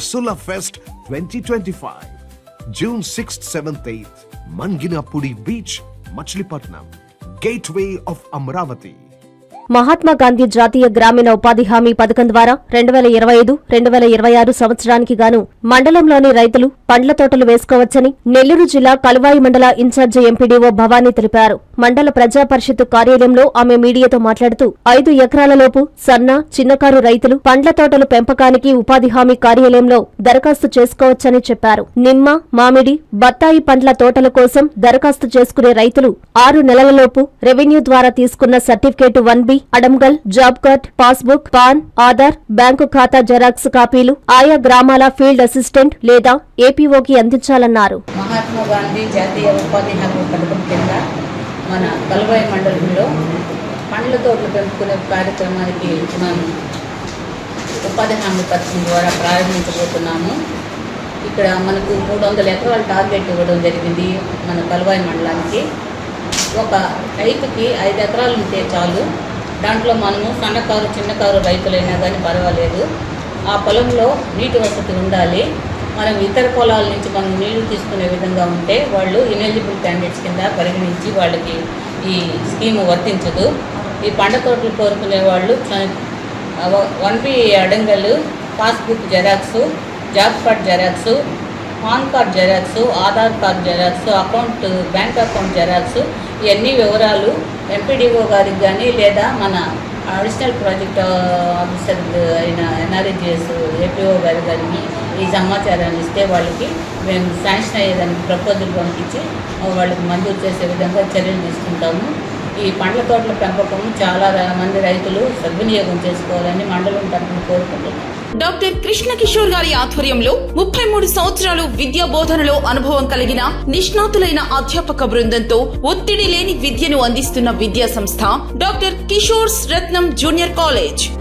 Basula Fest 2025. June 6th, 7th, 8th. Manginapudi Beach, Machilipatnam. Gateway of Amaravati Mahatma Gandhi జాతీయ గ్రామీణ ఉపాధి హామీ పథకం ద్వారా రెండు వేల ఇరవై ఐదు రెండు వేల ఇరవై ఆరు సంవత్సరానికి గాను మండలంలోని రైతులు పండ్ల తోటలు వేసుకోవచ్చని నెల్లూరు జిల్లా కలువాయి మండల ఇన్ఛార్జి ఎంపీడీఓ భవానీ తెలిపారు మండల ప్రజా పరిషత్ కార్యాలయంలో ఆమె మీడియాతో మాట్లాడుతూ ఐదు ఎకరాలలోపు సన్న చిన్నకారు రైతులు పండ్ల తోటల పెంపకానికి ఉపాధి హామీ కార్యాలయంలో దరఖాస్తు చేసుకోవచ్చని చెప్పారు. నిమ్మ మామిడి బత్తాయి పండ్ల తోటల కోసం దరఖాస్తు చేసుకునే రైతులు ఆరు నెలలలోపు రెవెన్యూ ద్వారా తీసుకున్న certificate one B adangal job card passbook PAN Aadhaar bank ఖాతా జెరాక్స్ కాపీలు ఆయా గ్రామాల ఫీల్డ్ అసిస్టెంట్ లేదా ఏపీఓకి అందించాలన్నారు. మహాత్మా గాంధీ జాతీయ ఉపాధి హామీ పథకం కింద మన కలవాయి మండలంలో పండ్ల తోటలు పెంపుకునే కార్యక్రమానికి మనం ఉపాధి హామీ పథకం ద్వారా ప్రారంభించబోతున్నాము. ఇక్కడ మనకు మూడు వందల ఎకరాల టార్గెట్ ఇవ్వడం జరిగింది మన కలవాయి మండలానికి. ఒక రైతుకి ఐదు ఎకరాలు ఉంటే చాలు. దాంట్లో మనము సన్నకారు చిన్నకారు రైతులైనా కానీ పర్వాలేదు. ఆ పొలంలో నీటి వసతి ఉండాలి. మనం ఇతర పొలాల నుంచి మనం నీళ్ళు తీసుకునే విధంగా ఉంటే వాళ్ళు ఇనెలిజిబుల్ క్యాండిడేట్స్ కింద పరిగణించి వాళ్ళకి ఈ స్కీము వర్తించదు. ఈ పంట తోటలు కోరుకునే వాళ్ళు one B అడంగలు passbook xerox job card xerox PAN card xerox Aadhaar card xerox account bank account xerox ఇవన్నీ వివరాలు ఎంపీడీఓ గారికి కానీ లేదా మన అడిషనల్ ప్రాజెక్ట్ ఆఫీసర్ అయిన ఎన్ఆర్ఈజిఎస్ ఏపీఓ గారు గారికి ఈ సమాచారాన్ని ఇస్తే వాళ్ళకి మేము శాంక్షన్ అయ్యేదానికి ప్రపోజల్ పంపించి వాళ్ళకి మంజూరు చేసే విధంగా చర్యలు తీసుకుంటాము. ఈ పండ్ల తోటల పెంపకం చాలా మంది రైతులు సద్వినియోగం చేసుకోవాలని మండలం తరఫున కోరుకుంటున్నాం. డాక్టర్ కృష్ణ కిషోర్ గారి ఆధ్వర్యంలో ముప్పై మూడు సంవత్సరాలు విద్యా బోధనలో అనుభవం కలిగిన నిష్ణాతులైన అధ్యాపక బృందంతో ఒత్తిడి లేని విద్యను అందిస్తున్న విద్యా సంస్థ doctor Kishore's Ratnam junior college.